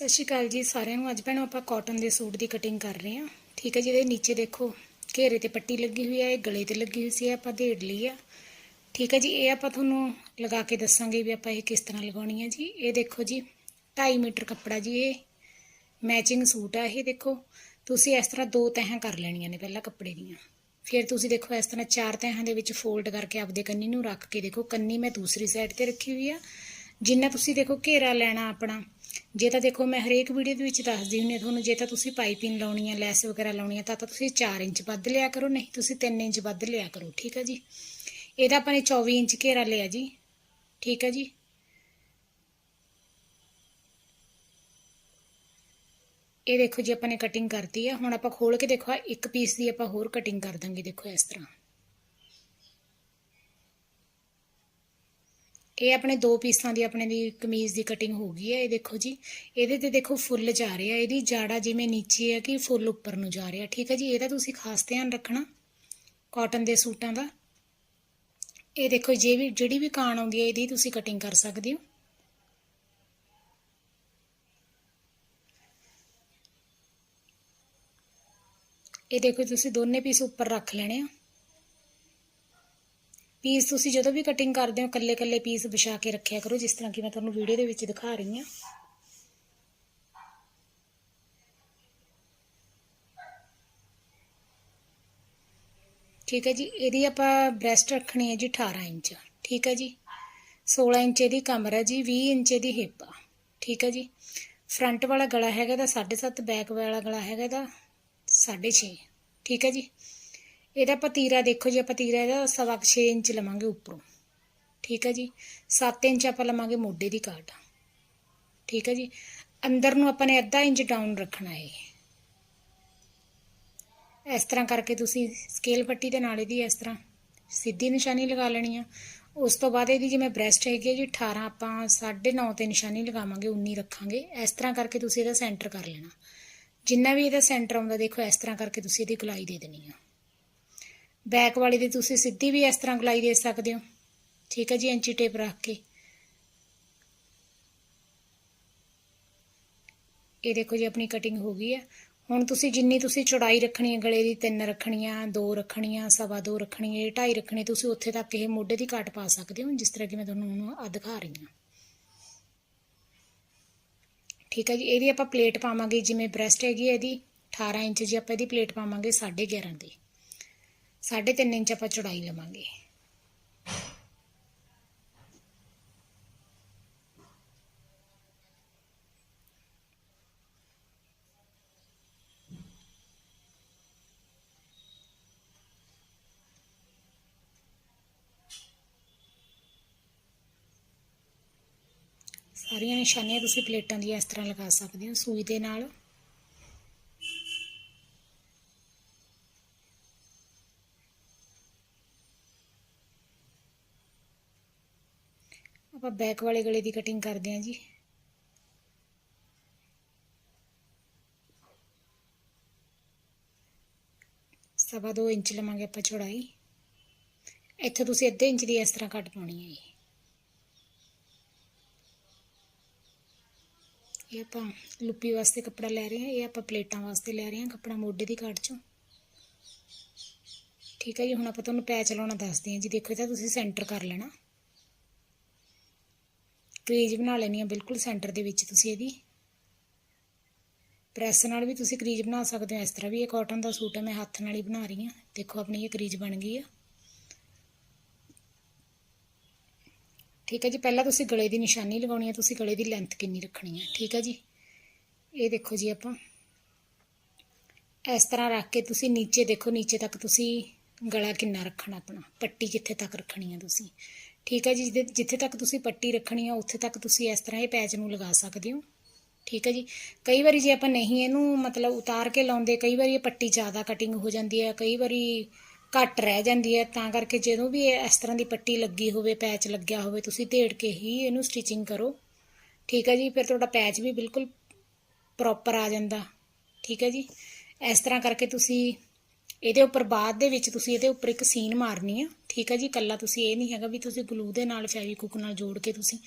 ਸਤਿ ਸ਼੍ਰੀ ਅਕਾਲ ਜੀ ਸਾਰਿਆਂ ਨੂੰ। ਅੱਜ ਭੈਣੋ ਆਪਾਂ ਕਾਟਨ ਦੇ ਸੂਟ ਦੀ ਕਟਿੰਗ ਕਰ ਰਹੇ ਹਾਂ। ਠੀਕ ਹੈ ਜਿਹਦੇ ਨੀਚੇ ਦੇਖੋ, ਘੇਰੇ ਤੇ ਪੱਟੀ ਲੱਗੀ ਹੋਈ ਹੈ, ਇਹ ਗਲੇ ਤੇ ਲੱਗੀ ਹੋਈ ਸੀ ਆਪਾਂ ਦੇੜ ਲਈ ਆ। ਠੀਕ ਹੈ ਜੀ, ਇਹ ਆਪਾਂ ਤੁਹਾਨੂੰ ਲਗਾ ਕੇ ਦੱਸਾਂਗੇ ਵੀ ਆਪਾਂ ਇਹ ਕਿਸ ਤਰ੍ਹਾਂ ਲਗਾਉਣੀ ਹੈ ਜੀ। ਇਹ ਦੇਖੋ ਜੀ 2.5 ਮੀਟਰ ਕੱਪੜਾ ਜੀ, ਇਹ ਮੈਚਿੰਗ ਸੂਟ ਆ ਇਹ ਦੇਖੋ। ਤੁਸੀਂ ਇਸ ਤਰ੍ਹਾਂ ਦੋ ਤਹਾਂ ਕਰ ਲੈਣੀਆਂ ਨੇ ਪਹਿਲਾਂ ਕੱਪੜੇ ਦੀਆਂ। ਫਿਰ ਤੁਸੀਂ ਦੇਖੋ ਇਸ ਤਰ੍ਹਾਂ ਚਾਰ ਤਹਾਂ ਦੇ ਵਿੱਚ ਫੋਲਡ ਕਰਕੇ ਆਪਦੇ ਕੰਨੀ ਨੂੰ ਰੱਖ ਕੇ ਦੇਖੋ, ਕੰਨੀ ਮੈਂ ਦੂਸਰੀ ਸਾਈਡ ਤੇ ਰੱਖੀ ਹੋਈ ਆ। ਜਿੰਨਾ ਤੁਸੀਂ ਦੇਖੋ ਘੇਰਾ ਲੈਣਾ ਆਪਣਾ ਜੇ ਤਾਂ ਦੇਖੋ ਮੈਂ ਹਰੇਕ ਵੀਡੀਓ ਦੇ ਵਿੱਚ ਦੱਸਦੀ ਹੁੰਦੀ ਹਾਂ ਤੁਹਾਨੂੰ, ਜੇ ਤਾਂ ਤੁਸੀਂ ਪਾਈਪਿੰਗ ਲਾਉਣੀ ਹੈ ਲੈਸ ਵਗੈਰਾ ਲਾਉਣੀ ਹੈ ਤਾਂ ਤਾਂ ਤੁਸੀਂ 4 ਇੰਚ ਵੱਧ ਲਿਆ ਕਰੋ, ਨਹੀਂ ਤੁਸੀਂ 3 ਇੰਚ ਵੱਧ ਲਿਆ ਕਰੋ, ਠੀਕ ਹੈ ਜੀ? ਇਹਦਾ ਆਪਾਂ ਨੇ 24 ਇੰਚ ਘੇਰਾ ਲਿਆ ਜੀ, ਠੀਕ ਹੈ ਜੀ? ਇਹ ਦੇਖੋ ਜੀ ਆਪਾਂ ਨੇ ਕਟਿੰਗ ਕਰਤੀ ਆ, ਹੁਣ ਆਪਾਂ ਖੋਲ ਕੇ ਦੇਖੋ ਇੱਕ ਪੀਸ ਦੀ ਆਪਾਂ ਹੋਰ ਕਟਿੰਗ ਕਰ ਦਾਂਗੇ, ਦੇਖੋ ਇਸ ਤਰ੍ਹਾਂ। ਇਹ ਆਪਣੇ ਦੋ ਪੀਸਾਂ ਦੀ, ਆਪਣੇ ਦੀ ਕਮੀਜ਼ ਦੀ ਕਟਿੰਗ ਹੋ ਗਈ ਹੈ, ਇਹ ਦੇਖੋ ਜੀ। ਇਹਦੇ ਤੇ ਦੇਖੋ ਫੁੱਲ ਜਾ ਰਿਹਾ ਇਹਦੀ ਜਾੜਾ ਜਿਵੇਂ ਨੀਚੇ ਹੈ ਕਿ ਫੁੱਲ ਉੱਪਰ ਨੂੰ ਜਾ ਰਿਹਾ। ਠੀਕ ਹੈ ਜੀ, ਇਹਦਾ ਤੁਸੀਂ ਖਾਸ ਧਿਆਨ ਰੱਖਣਾ ਕਾਟਨ ਦੇ ਸੂਟਾਂ ਦਾ। ਇਹ ਦੇਖੋ, ਜੇ ਵੀ, ਜਿਹੜੀ ਵੀ ਕਾਣ ਆਉਂਦੀ ਹੈ, ਇਹਦੀ ਤੁਸੀਂ ਕਟਿੰਗ ਕਰ ਸਕਦੇ ਹੋ। ਇਹ ਦੇਖੋ, ਤੁਸੀਂ ਦੋਨੇ ਪੀਸ ਉੱਪਰ ਰੱਖ ਲੈਣੇ ਆ। ਪੀਸ ਤੁਸੀਂ ਜਦੋਂ ਵੀ ਕਟਿੰਗ ਕਰਦੇ ਹੋ ਕੱਲੇ ਕੱਲੇ ਪੀਸ ਵਿਛਾ ਕੇ ਰੱਖਿਆ ਕਰੋ, ਜਿਸ ਤਰ੍ਹਾਂ ਕਿ ਮੈਂ ਤੁਹਾਨੂੰ ਵੀਡੀਓ ਦੇ ਵਿੱਚ ਦਿਖਾ ਰਹੀ ਹਾਂ। ਠੀਕ ਹੈ ਜੀ, ਇਹਦੀ ਆਪਾਂ ਬ੍ਰੈਸਟ ਰੱਖਣੀ ਹੈ ਜੀ 18 ਇੰਚ। ਠੀਕ ਹੈ ਜੀ 16 ਇੰਚ ਇਹਦੀ ਕਮਰ ਹੈ ਜੀ 20 ਇੰਚ ਇਹਦੀ ਹਿੱਪ ਆ। ਠੀਕ ਹੈ ਜੀ ਫਰੰਟ ਵਾਲਾ ਗਲਾ ਹੈਗਾ ਦਾ 7.5 ਬੈਕ ਵਾਲਾ ਗਲਾ ਹੈਗਾ ਦਾ 6.5 ਠੀਕ ਹੈ ਜੀ ਇਹਦਾ ਪਤੀਰਾ ਦੇਖੋ ਜੀ, ਆਪਾਂ ਤੀਰਾ ਇਹਦਾ ਸਵਾ 6 ਇੰਚ ਲਵਾਂਗੇ ਉੱਪਰੋਂ। ਠੀਕ ਹੈ ਜੀ? 7 ਇੰਚ ਆਪਾਂ ਲਵਾਂਗੇ ਮੋਢੇ ਦੀ ਕਾਟ ਠੀਕ ਹੈ ਜੀ? ਅੰਦਰ ਨੂੰ ਆਪਾਂ ਨੇ ਅੱਧਾ ਇੰਚ ਡਾਊਨ ਰੱਖਣਾ ਹੈ ਇਸ ਤਰ੍ਹਾਂ ਕਰਕੇ ਤੁਸੀਂ ਸਕੇਲ ਪੱਟੀ ਦੇ ਨਾਲ ਇਹਦੀ ਇਸ ਤਰ੍ਹਾਂ ਸਿੱਧੀ ਨਿਸ਼ਾਨੀ ਲਗਾ ਲੈਣੀ ਆ। ਉਸ ਤੋਂ ਬਾਅਦ ਇਹਦੀ ਜਿਵੇਂ ਬ੍ਰੈਸਟ ਹੈਗੀ ਹੈ ਜੀ 18 ਆਪਾਂ 9.5 ਤੇ ਨਿਸ਼ਾਨੀ ਲਗਾਵਾਂਗੇ 19 ਰੱਖਾਂਗੇ। ਇਸ ਤਰ੍ਹਾਂ ਕਰਕੇ ਤੁਸੀਂ ਇਹਦਾ ਸੈਂਟਰ ਕਰ ਲੈਣਾ। ਜਿੰਨਾ ਵੀ ਇਹਦਾ ਸੈਂਟਰ ਆਉਂਦਾ, ਦੇਖੋ ਇਸ ਤਰ੍ਹਾਂ ਕਰਕੇ ਤੁਸੀਂ ਇਹਦੀ ਗੁਲਾਈ ਦੇ ਦੇਣੀ ਆ। ਬੈਕ ਵਾਲੀ ਦੀ ਤੁਸੀਂ ਸਿੱਧੀ ਵੀ ਇਸ ਤਰ੍ਹਾਂ ਗੁਲਾਈ ਦੇ ਸਕਦੇ ਹੋ। ਠੀਕ ਹੈ ਜੀ, ਇੰਚੀ ਟੇਪ ਰੱਖ ਕੇ। ਇਹ ਦੇਖੋ ਜੀ, ਆਪਣੀ ਕਟਿੰਗ ਹੋ ਗਈ ਹੈ। ਹੁਣ ਤੁਸੀਂ ਜਿੰਨੀ ਤੁਸੀਂ ਚੌੜਾਈ ਰੱਖਣੀ ਹੈ, ਗਲੇ ਦੀ ਤਿੰਨ ਰੱਖਣੀ ਆ ਦੋ ਰੱਖਣੀ ਆ ਸਵਾ ਦੋ ਰੱਖਣੀ ਹੈ ਢਾਈ ਰੱਖਣੀ, ਤੁਸੀਂ ਉੱਥੇ ਤੱਕ ਇਹ ਮੋਢੇ ਦੀ ਕਾਟ ਪਾ ਸਕਦੇ ਹੋ, ਜਿਸ ਤਰ੍ਹਾਂ ਕਿ ਮੈਂ ਤੁਹਾਨੂੰ ਹੁਣ ਆ ਦਿਖਾ ਰਹੀ ਹਾਂ। ਠੀਕ ਹੈ ਜੀ, ਇਹਦੀ ਆਪਾਂ ਪਲੇਟ ਪਾਵਾਂਗੇ, ਜਿਵੇਂ ਬ੍ਰੈਸਟ ਹੈਗੀ ਹੈ ਇਹਦੀ 18 ਇੰਚ ਜੀ ਆਪਾਂ ਇਹਦੀ ਪਲੇਟ ਪਾਵਾਂਗੇ 11.5 ਦੀ। 3.5 ਇੰਚ ਆਪਾਂ ਚੌੜਾਈ ਲਵਾਂਗੇ ਸਾਰੀਆਂ ਨਿਸ਼ਾਨੀਆਂ ਤੁਸੀਂ ਪਲੇਟਾਂ ਦੀਆਂ ਇਸ ਤਰ੍ਹਾਂ ਲਗਾ ਸਕਦੇ ਹੋ ਸੂਈ ਦੇ ਨਾਲ ਆਪਾਂ ਬੈਕ ਵਾਲੇ ਗਲੇ ਦੀ ਕਟਿੰਗ ਕਰਦੇ ਹਾਂ ਜੀ। ਸਵਾ ਦੋ ਇੰਚ ਲਵਾਂਗੇ ਆਪਾਂ ਚੌੜਾਈ। ਇੱਥੇ ਤੁਸੀਂ ਅੱਧੇ ਇੰਚ ਦੀ ਇਸ ਤਰ੍ਹਾਂ ਕੱਟ ਪਾਉਣੀ ਹੈ ਜੀ। ਇਹ ਆਪਾਂ ਲੁੱਪੀ ਵਾਸਤੇ ਕੱਪੜਾ ਲੈ ਰਹੇ ਹਾਂ, ਇਹ ਆਪਾਂ ਪਲੇਟਾਂ ਵਾਸਤੇ ਲੈ ਰਹੇ ਹਾਂ, ਕੱਪੜਾ ਮੋਢੇ ਦੀ ਕਾਟ ਚੋਂ। ਠੀਕ ਹੈ ਜੀ, ਹੁਣ ਆਪਾਂ ਤੁਹਾਨੂੰ ਪੈਚ ਲਾਉਣਾ ਦੱਸਦੇ ਹਾਂ ਜੀ, ਦੇਖੋ ਇਹਦਾ ਤੁਸੀਂ ਸੈਂਟਰ ਕਰ ਲੈਣਾ। ਕਰੀਜ ਬਣਾ ਲੈਣੀ ਆ ਬਿਲਕੁਲ ਸੈਂਟਰ ਦੇ ਵਿੱਚ ਤੁਸੀਂ ਇਹਦੀ। ਪ੍ਰੈਸ ਨਾਲ ਵੀ ਤੁਸੀਂ ਕਰੀਜ ਬਣਾ ਸਕਦੇ ਹੋ। ਇਸ ਤਰ੍ਹਾਂ ਵੀ ਇਹ ਕਾਟਨ ਦਾ ਸੂਟ ਹੈ, ਮੈਂ ਹੱਥ ਨਾਲ ਹੀ ਬਣਾ ਰਹੀ ਹਾਂ। ਦੇਖੋ, ਆਪਣੀ ਇਹ ਕਰੀਜ ਬਣ ਗਈ ਆ। ਠੀਕ ਹੈ ਜੀ, ਪਹਿਲਾਂ ਤੁਸੀਂ ਗਲੇ ਦੀ ਨਿਸ਼ਾਨੀ ਲਗਾਉਣੀ ਹੈ। ਤੁਸੀਂ ਗਲੇ ਦੀ ਲੈਂਥ ਕਿੰਨੀ ਰੱਖਣੀ ਹੈ? ਠੀਕ ਹੈ ਜੀ। ਇਹ ਦੇਖੋ ਜੀ ਆਪਾਂ। ਇਸ ਤਰ੍ਹਾਂ ਰੱਖ ਕੇ ਤੁਸੀਂ ਨੀਚੇ ਦੇਖੋ, ਨੀਚੇ ਤੱਕ ਤੁਸੀਂ ਗਲਾ ਕਿੰਨਾ ਰੱਖਣਾ ਆਪਣਾ? ਪੱਟੀ ਕਿੱਥੇ ਤੱਕ ਰੱਖਣੀ ਹੈ ਤੁਸੀਂ? ਠੀਕ ਹੈ ਜੀ ਜਿੱਥੇ ਜਿੱਥੇ ਤੱਕ ਤੁਸੀਂ ਪੱਟੀ ਰੱਖਣੀ ਆ, ਉੱਥੇ ਤੱਕ ਤੁਸੀਂ ਇਸ ਤਰ੍ਹਾਂ ਇਹ ਪੈਚ ਨੂੰ ਲਗਾ ਸਕਦੇ ਹੋ। ਠੀਕ ਹੈ ਜੀ। ਕਈ ਵਾਰੀ ਜੇ ਆਪਾਂ ਨਹੀਂ ਇਹਨੂੰ ਮਤਲਬ ਉਤਾਰ ਕੇ ਲਾਉਂਦੇ, ਕਈ ਵਾਰੀ ਇਹ ਪੱਟੀ ਜ਼ਿਆਦਾ ਕਟਿੰਗ ਹੋ ਜਾਂਦੀ ਹੈ, ਕਈ ਵਾਰੀ ਘੱਟ ਰਹਿ ਜਾਂਦੀ ਹੈ, ਤਾਂ ਕਰਕੇ ਜਦੋਂ ਵੀ ਇਹ ਇਸ ਤਰ੍ਹਾਂ ਦੀ ਪੱਟੀ ਲੱਗੀ ਹੋਵੇ, ਪੈਚ ਲੱਗਿਆ ਹੋਵੇ, ਤੁਸੀਂ ਢੇੜ ਕੇ ਹੀ ਇਹਨੂੰ ਸਟਿਚਿੰਗ ਕਰੋ। ਠੀਕ ਹੈ ਜੀ, ਫਿਰ ਤੁਹਾਡਾ ਪੈਚ ਵੀ ਬਿਲਕੁਲ ਪ੍ਰੋਪਰ ਆ ਜਾਂਦਾ। ਠੀਕ ਹੈ ਜੀ। ਇਸ ਤਰ੍ਹਾਂ ਕਰਕੇ ਤੁਸੀਂ ਇਹਦੇ ਉੱਪਰ ਬਾਅਦ ਦੇ ਵਿੱਚ ਤੁਸੀਂ ਇਹਦੇ ਉੱਪਰ ਇੱਕ ਸੀਨ ਮਾਰਨੀ ਆ। ਠੀਕ ਹੈ ਜੀ ਕੱਲਾ ਤੁਸੀਂ ਇਹ ਨਹੀਂ ਹੈਗਾ ਵੀ ਤੁਸੀਂ ਗਲੂ ਦੇ ਨਾਲ ਫੈਵੀਕੁਕ ਨਾਲ ਜੋੜ ਕੇ ਤੁਸੀਂ